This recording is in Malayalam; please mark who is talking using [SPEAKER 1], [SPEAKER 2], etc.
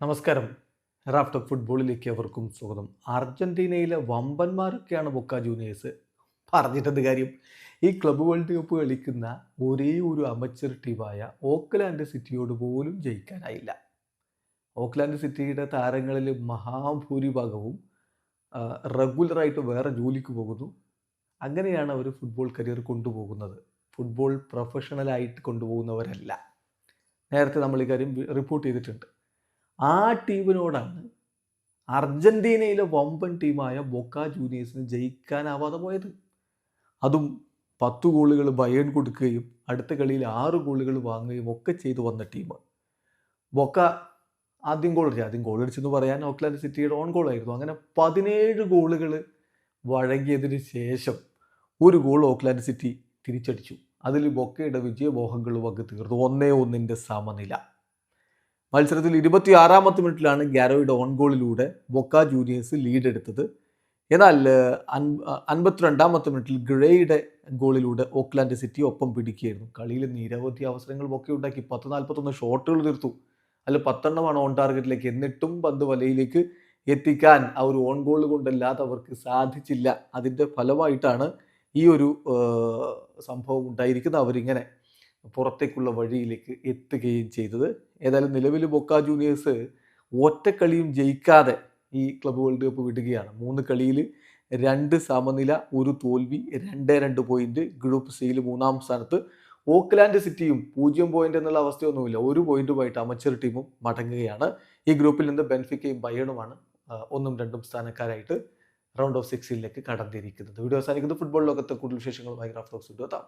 [SPEAKER 1] നമസ്കാരം. റാഫ്റ്റർ ഫുട്ബോളിലേക്ക് അവർക്കും സ്വാഗതം. അർജന്റീനയിലെ വമ്പന്മാരൊക്കെയാണ് ബൊക്ക ജൂനിയേഴ്സ്. പറഞ്ഞിട്ടെന്ത് കാര്യം? ഈ ക്ലബ് വേൾഡ് കപ്പ് കളിക്കുന്ന ഒരേ ഒരു അമച്ചർ ടീമായ ഓക്ലാൻഡ് സിറ്റിയോട് പോലും ജയിക്കാനായില്ല. ഓക്ലാൻഡ് സിറ്റിയുടെ താരങ്ങളിൽ മഹാഭൂരിഭാഗവും റെഗുലറായിട്ട് വേറെ ജോലിക്ക് പോകുന്നു. അങ്ങനെയാണ് അവർ ഫുട്ബോൾ കരിയർ കൊണ്ടുപോകുന്നത്. ഫുട്ബോൾ പ്രൊഫഷണലായിട്ട് കൊണ്ടുപോകുന്നവരല്ല. നേരത്തെ നമ്മൾ ഈ കാര്യം റിപ്പോർട്ട് ചെയ്തിട്ടുണ്ട്. ആ ടീമിനോടാണ് അർജന്റീനയിലെ വമ്പൻ ടീമായ ബൊക്ക ജൂനിയേഴ്സിന് ജയിക്കാനാവാതെ പോയത്. അതും പത്ത് ഗോളുകൾ ബയൺ കൊടുക്കുകയും അടുത്ത കളിയിൽ ആറ് ഗോളുകൾ വാങ്ങുകയും ഒക്കെ ചെയ്തു വന്ന ടീം. ബൊക്ക ആദ്യം ഗോൾ അടിച്ചു ആദ്യം ഗോൾ അടിച്ചെന്ന് പറയാൻ ഓക്ലാൻഡ് സിറ്റിയുടെ ഓൺ ഗോളായിരുന്നു അങ്ങനെ പതിനേഴ് ഗോളുകൾ വഴങ്ങിയതിന് ശേഷം ഒരു ഗോൾ ഓക്ലാൻഡ് സിറ്റി തിരിച്ചടിച്ചു. അതിൽ ബൊക്കയുടെ വിജയമോഹങ്ങൾ വക് തീർന്നു. ഒന്നേ ഒന്നിന്റെ സമനില. മത്സരത്തിൽ ഇരുപത്തി ആറാമത്തെ മിനിറ്റിലാണ് ഗാരോയുടെ ഓൺ ഗോളിലൂടെ ബൊക്ക ജൂനിയേഴ്സ് ലീഡ് എടുത്തത് എന്നാൽ അൻ- അൻപത്തിരണ്ടാമത്തെ മിനിറ്റിൽ ഗ്രേയുടെ ഗോളിലൂടെ ഓക്ലാൻഡ് സിറ്റി ഒപ്പം പിടിക്കുകയായിരുന്നു. കളിയിൽ നിരവധി അവസരങ്ങൾ ഒക്കെ ഉണ്ടാക്കി. പത്ത് നാൽപ്പത്തൊന്ന് ഷോട്ടുകൾ തീർത്തു. അതിൽ പത്തെണ്ണമാണ് ഓൺ ടാർഗറ്റിലേക്ക് എന്നിട്ടും പന്ത് വലയിലേക്ക് എത്തിക്കാൻ ആ ഒരു ഓൺ ഗോൾ കൊണ്ടല്ലാതെ അവർക്ക് സാധിച്ചില്ല. അതിന്റെ ഫലമായിട്ടാണ് ഈ ഒരു സംഭവം ഉണ്ടായിരിക്കുന്നത് അവരിങ്ങനെ. പുറത്തേക്കുള്ള വഴിയിലേക്ക് എത്തുകയും ചെയ്തത്. ഏതായാലും നിലവിൽ ബൊക്ക ജൂനിയേഴ്സ് ഒറ്റക്കളിയും ജയിക്കാതെ ഈ ക്ലബ് വേൾഡ് കപ്പ് വിടുകയാണ്. മൂന്ന് കളിയിൽ രണ്ട് സമനില ഒരു തോൽവി രണ്ട് രണ്ട് പോയിന്റ് ഗ്രൂപ്പ് സിയിൽ മൂന്നാം സ്ഥാനത്ത് ഓക്ലാൻഡ് സിറ്റിയും പൂജ്യം പോയിന്റ് എന്നുള്ള അവസ്ഥയൊന്നുമില്ല. ഒരു പോയിന്റുമായിട്ട് അമച്ചർ ടീമും മടങ്ങുകയാണ്. ഈ ഗ്രൂപ്പിൽ നിന്ന് ബെൻഫിക്കയും ബയണുമാണ് ഒന്നും രണ്ടും സ്ഥാനക്കാരായിട്ട് റൗണ്ട് ഓഫ് സിക്സിലേക്ക് കടന്നിരിക്കുന്നത്. വീഡിയോ അവസാനിക്കുന്നത് ഫുട്ബോൾ ലോകത്തെ കൂടുതൽ വിശേഷങ്ങളുമായി റാഫ്റ്റോക്സ് എത്താം.